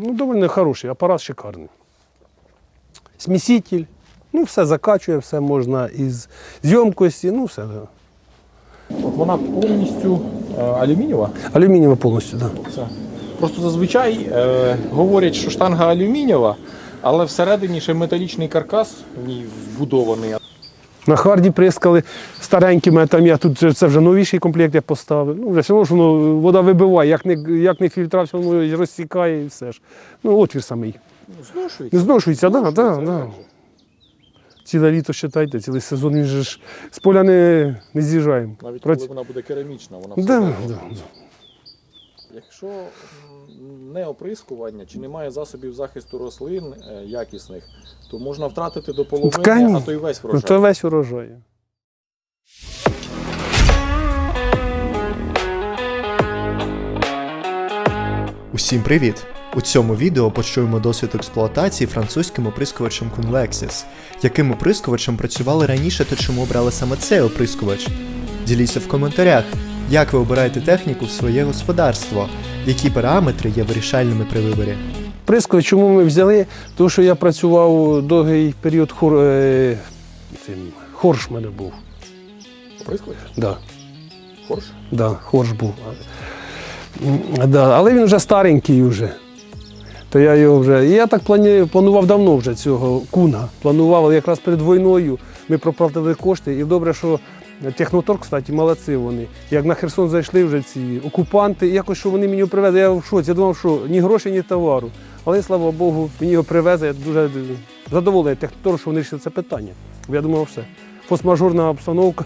Ну, доволі хороший, апарат шикарний. Сміситель, ну все закачує, все можна із зйомкості, ну все. Вона повністю е, алюмінієва. Алюмінієва повністю, так. Да. Просто зазвичай е, говорять, що штанга алюмінієва, але всередині ще металічний каркас в ній вбудований. На харді прискали старенькими, там я тут це вже новіший комплект я поставив. Ну, вже все одно ж воно вода вибиває, як не, як не фільтра, все і розсікає і все ж. Ну, отвір самий. Зношується. Зношується, так, так, так. Ціле літо, считайте, цілий сезон він же ж з поля не, не з'їжджаємо. Навіть коли вона буде керамічна, вона все Да, да, зношується. Якщо не оприскування чи немає засобів захисту рослин е, якісних, то можна втратити до половини, Ткані. а то й весь Ну, врожай. то весь урожай. Усім привіт! У цьому відео почуємо досвід експлуатації французьким оприскувачем Conlexis. Яким оприскувачем працювали раніше та чому обрали саме цей оприскувач? Діліться в коментарях, як ви обираєте техніку в своє господарство, які параметри є вирішальними при виборі. Присково, чому ми взяли? Тому що я працював довгий період хор... е, хорш в мене був. Оприскувач? Да, Хорш? да, хорш був. Да, але він вже старенький вже. То я його вже. І я так плані... планував давно вже цього куна. Планував але якраз перед війною. Ми проплатили кошти. І добре, що Техноторг, кстати, молодці вони. Як на Херсон зайшли вже ці окупанти, якось що вони мені привезли. Я в шоці. Я думав, що ні грошей, ні товару. Але слава Богу, мені його привезли. Я дуже задоволений Техноторг, що вони вирішили це питання. Я думав, все. Фосмажорна обстановка,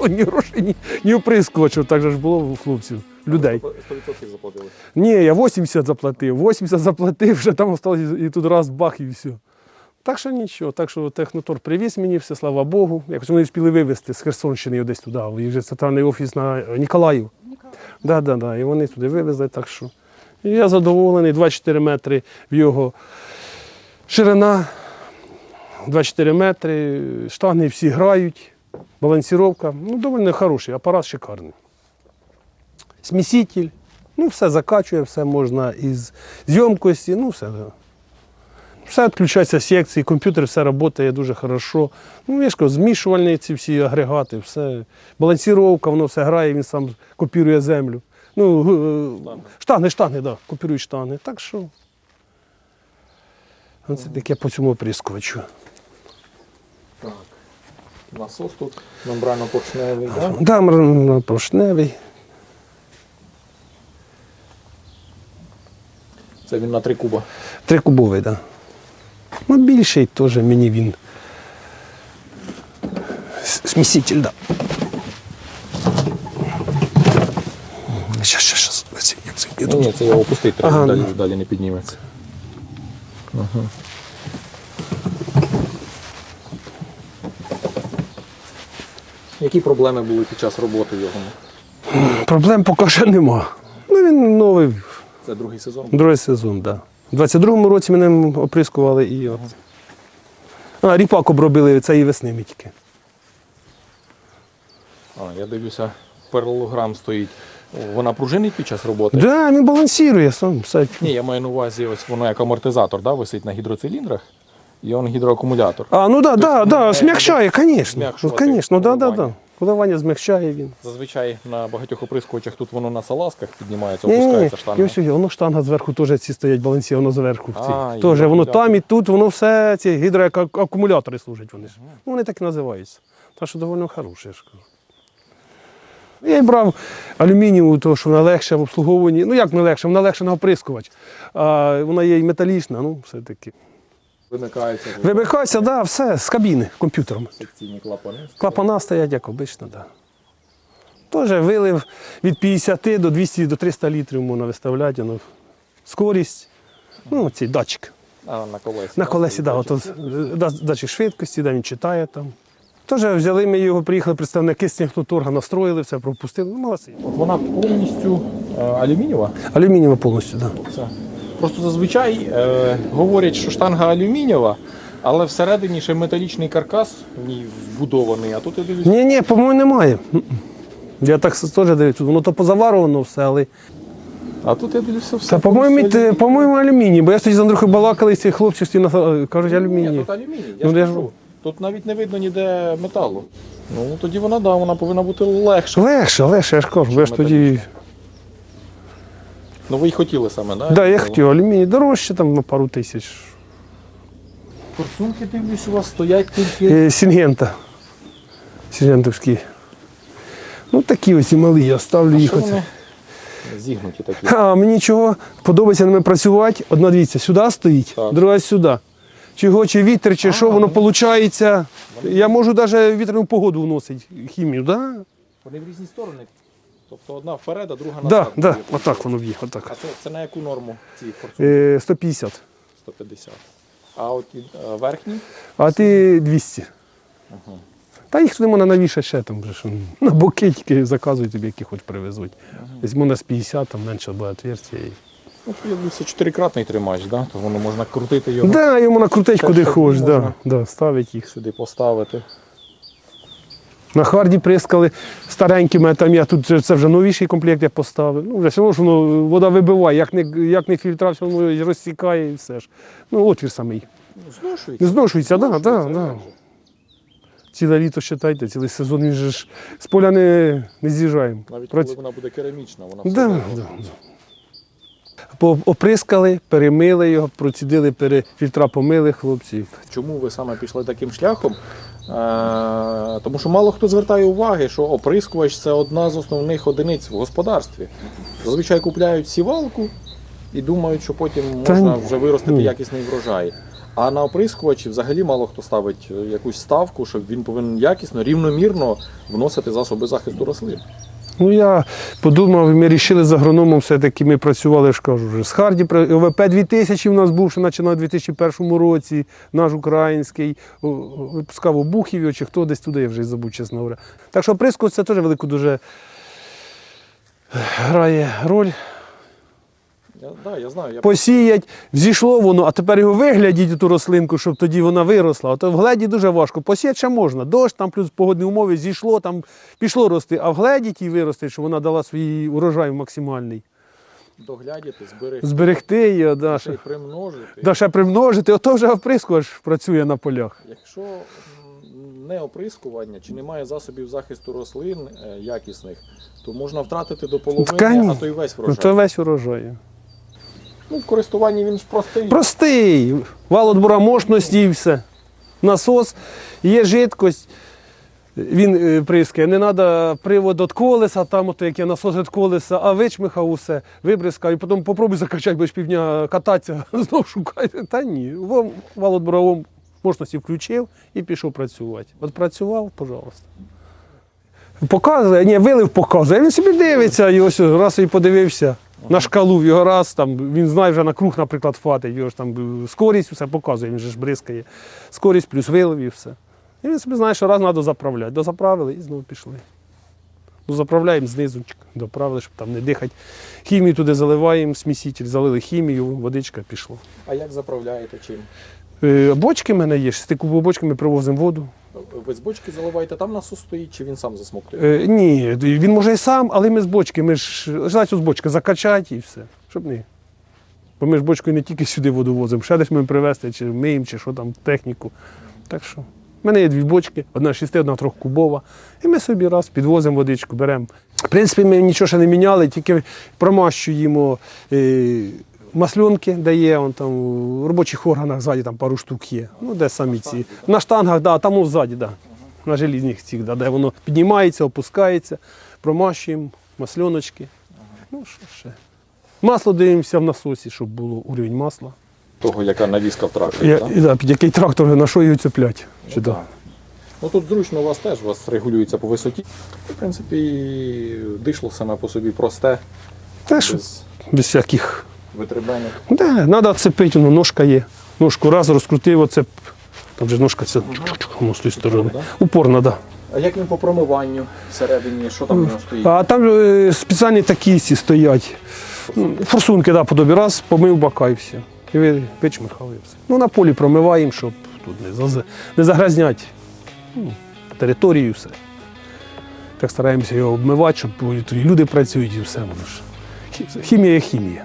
ні грошей, ні, ні оприскувачів. Так же ж було у хлопців, людей. 100% заплатили. Ні, я 80 заплатив. 80 заплатив, вже там осталось і тут раз бах і все. Так що нічого, так що технотор привіз мені все, слава Богу. Якось вони встигли вивезти з Херсонщини десь туди. І вже центральний офіс на Ніколаїв. Да, да, да. І вони туди вивезли, так що. І я задоволений, 24 метри в його ширина, 24 метри, штани всі грають, балансіровка. Ну, доволі хороший, апарат шикарний. Сміситель, ну все закачує, все можна із зйомкості, ну все. Да. Все відключається секції, комп'ютер все працює дуже хорошо. Ну, я ж кажу, змішувальні ці всі агрегати, все. Балансіровка, воно все грає, він сам копірує землю. Ну, г- Штанги. штанги, штанги, так, да, копірують штанги. Так що. Це таке по цьому оприскувачу. Так. Насос тут мембрано-поршневий, да? Да, мр- поршневий. Це він на три куба. Трикубовий, так. Да. Ну, більший теж мені він. Сміситель. Да. Щас, щас, щас. Як це, я тут- ні, це його опустити, треба Ага, далі, ну. далі не підніметься. Які проблеми були під час роботи його? Проблем поки що нема. Ну, він новий, Це другий сезон. другий сезон, так. Да. У 22-му році мене оприскували і от. А, ріпак обробили цієї весни ми тільки. А, я дивлюся, паралелограм стоїть. Вона пружинить під час роботи? Так, да, він балансує сам. Все. Ні, я маю на увазі, ось воно як амортизатор, да, висить на гідроциліндрах, і он гідроакумулятор. А, ну так, да, Тобто, да, ну, смягчає, звісно. Ну, звісно, да, да, да. Коливання. Змягчає він. Зазвичай на багатьох оприскувачах тут воно на салазках піднімається, Ні, ні, ні. опускається штанга. І ось воно штанга зверху теж ці стоять балансі, воно зверху. А, і Теж воно там і тут, воно все ці гідроакумулятори служать вони ж. Ну, вони так і називаються. Так що доволі хороше, я ж кажу. Я й брав алюмінієву, тому що вона легша в обслуговуванні. Ну як не легша, вона легша на оприскувач. А вона є і металічна, ну все-таки. Вимикається Вимикається, да, все, з кабіни комп'ютером. секційні клапани. Клапана стоять, як обично, так. Да. Теж вилив від 50 до 200 до 300 літрів можна виставляти. Ну, скорість. Ну, цей датчик. А, на колесі. На колесі, стоїть да, датчик. да, швидкості, де він читає там. Теж взяли ми його, приїхали представники з техноторга, настроїли, все пропустили. Ну, молодці. Вона повністю е, алюмінієва. Алюмінієва повністю, так. Да. Це. Просто зазвичай е, говорять, що штанга алюмінієва, але всередині ще металічний каркас в ній вбудований, а тут я дивлюсь. Ні, ні, по-моєму, немає. Я так теж дивлюся, воно то позаварувано все, але А тут я дивлюся все. Та, по-моєму, повністю алюміній. по-моєму, алюміній, бо я тоді з Андрухою балакали, ці хлопці всі на- кажуть Ні, тут алюміній. Я Ну, ж я ж- кажу. Тут навіть не видно ніде металу. Ну тоді вона да, вона повинна бути легша. Легше, легше, я ж кажу, ж тоді. Ну ви й хотіли саме, да? Так, да, я хотів алюміній дорожче, там на пару тисяч. Форсунки дивлюсь, у вас стоять тільки. Е, Сінгента. Сінгентовські. Ну такі ось і малі, я ставлю їх. Що вони зігнуті такі. А мені чого подобається ними працювати. Одна дивіться, сюди стоїть, Так. друга сюди. Чого, чи вітер, чи що, воно виходить. Я можу навіть вітряну погоду вносити хімію, так? Да? Вони в різні сторони. Тобто одна вперед, а друга Да, назад. да, буде. отак воно б'є, А це, це на яку норму ці форсунки? Е, 150. 150. А от і, е, верхні? А ти 200. Та їх туди можна навішати ще там вже. що, На боки тільки заказують тобі, які хоч привезуть. Можна з 50, там менше буде отверстя. і- Ну, я думаю, це чотирикратний тримач, да? то воно можна крутити його, Да, йому накрутить куди хочеш, да, да, ставить їх. сюди поставити. На харді прискали старенькими, там я тут це вже новіший комплект я поставив. Ну, вже все одно ж воно вода вибиває, як не, як не фільтра, все і розсікає і все ж. Ну, отвір самий. Зношується. Зношується, так, да, да, да. як же. Ціле літо считайте, цілий сезон він же ж з поля не, не з'їжджаємо. Навіть коли вона буде керамічна, вона все Да, да. По- Оприскали, перемили його, процідили, пере, фільтра помили хлопці. Чому ви саме пішли таким шляхом? Е, тому що мало хто звертає уваги, що оприскувач це одна з основних одиниць в господарстві. Зазвичай купляють сівалку і думають, що потім можна вже виростити якісний врожай. А на оприскувачі взагалі мало хто ставить е, якусь ставку, щоб він повинен якісно, рівномірно вносити засоби захисту рослин. Ну я подумав, ми вирішили з агрономом, все-таки ми працювали, я ж кажу, вже з Харді. ОВП 2000 у нас був, ще починав у 2001 році, наш український, випускав обухів чи хто десь туди, я вже забув, чесно говоря. Так що приску це теж велику дуже грає роль. Я, да, я знаю, я Посіять, зійшло воно, а тепер його виглядіть ту рослинку, щоб тоді вона виросла. А в гледі дуже важко. Посіяти ще можна. Дощ, там плюс погодні умови, зійшло, там пішло рости, а в гледі тій вирости, щоб вона дала свій урожай максимальний. доглядіти, зберегти, Зберегти її, да, ще й примножити. да, ще примножити, ото вже оприскувач працює на полях. Якщо не оприскування чи немає засобів захисту рослин е, якісних, то можна втратити до половини, Ткані. а то й весь Ну, врожай. то весь урожай. Ну, в користуванні він ж простий. Простий, вал отбора мощності і все. Насос, є жидкость. Він е, прискає. Не треба привод від колеса, там ото яке насос від колеса, а вичмихав усе, вибризкав, і потім попробуй закачати, будеш півдня кататися, знов шукай. Та ні. Вал отборовом мощності включив і пішов працювати. От працював, пожалуйста. Показує, ні, вилив показує. Він собі дивиться, і ось раз і подивився на шкалу в його раз, там, він знає вже на круг, наприклад, хватить, його ж там скорість, все показує, він же ж бризкає. Скорість плюс вилив і все. І він собі знає, що раз треба заправляти. Дозаправили і знову пішли. Ну, заправляємо знизу, доправили, щоб там не дихати. Хімію туди заливаємо, сміситель, залили хімію, водичка пішло. А як заправляєте чим? Е, Бочки в мене є, шестику бочки ми привозимо воду. Ви з бочки заливаєте, там насос стоїть, чи він сам засмоктує? Е, ні, він може і сам, але ми з бочки, ми ж знаєте, з бочки закачати і все. Щоб не. Бо ми ж бочкою не тільки сюди воду возимо, ще десь ми привезти, чи миємо, чи що там, техніку. Так що, в мене є дві бочки, одна шести, одна трьохкубова. І ми собі раз підвозимо водичку, беремо. В принципі, ми нічого ще не міняли, тільки промащуємо е, масльонки, де є, он там в робочих органах ззаді там пару штук є. Ну, де самі ці. На штангах, да, там ззаді, да. на желізних цих, да, де воно піднімається, опускається, промащуємо масльоночки. Ну, що ще. Масло дивимося в насосі, щоб було уровень масла. Того, яка навіска в тракторі, Я, так? і, да, під який трактор на що його цеплять. Чи, да. Ну тут зручно у вас теж, у вас регулюється по висоті. В принципі, дишло саме по собі просте, Те, без без всяких. Витребенок. Да, треба цепити, воно ножка є. Ножку раз розкрутив, оцеп. Там же ножка ця воно з тої сторони. да? Упорно. Да. А як він по промиванню всередині, що там в нього стоїть? А там спеціальні такі стоять. Ну, Форсунки, да, подобі раз, помив бока і все. І ви вичмихали і все. Ну, на полі промиваємо, щоб тут не, не загрязнять ну, територію все. Так стараємося його обмивати, щоб люди працюють і все. Воно Хімія є хімія.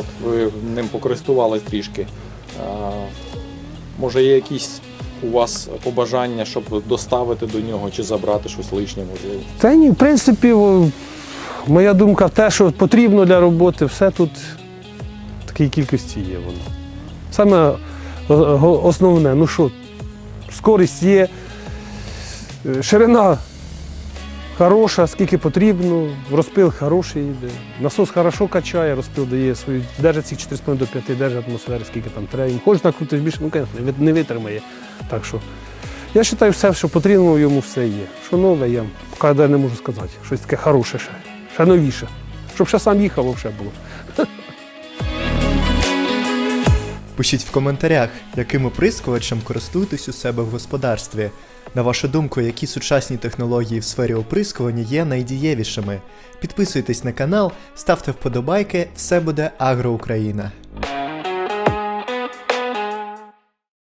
От ви ним покористувались трішки. Може, є якісь у вас побажання, щоб доставити до нього чи забрати щось лишнє, можливо? Та ні, в принципі, моя думка, те, що потрібно для роботи, все тут в такій кількості є воно. Саме основне, ну що, скорість є, е, ширина хороша, скільки потрібно, розпил хороший йде. Насос хорошо качає, розпил дає свою, держить цих 4,5 до 5, держить атмосфери, скільки там треба. Хочеш накрутиш більше, ну, звісно, не витримає. Так що я вважаю, все, що потрібно, йому все є. Що нове, я поки не можу сказати. Щось таке хороше ще, ще новіше. Щоб ще сам їхав, взагалі було. Пишіть в коментарях, яким оприскувачем користуєтесь у себе в господарстві. На вашу думку, які сучасні технології в сфері оприскування є найдієвішими. Підписуйтесь на канал, ставте вподобайки, все буде Агро Україна.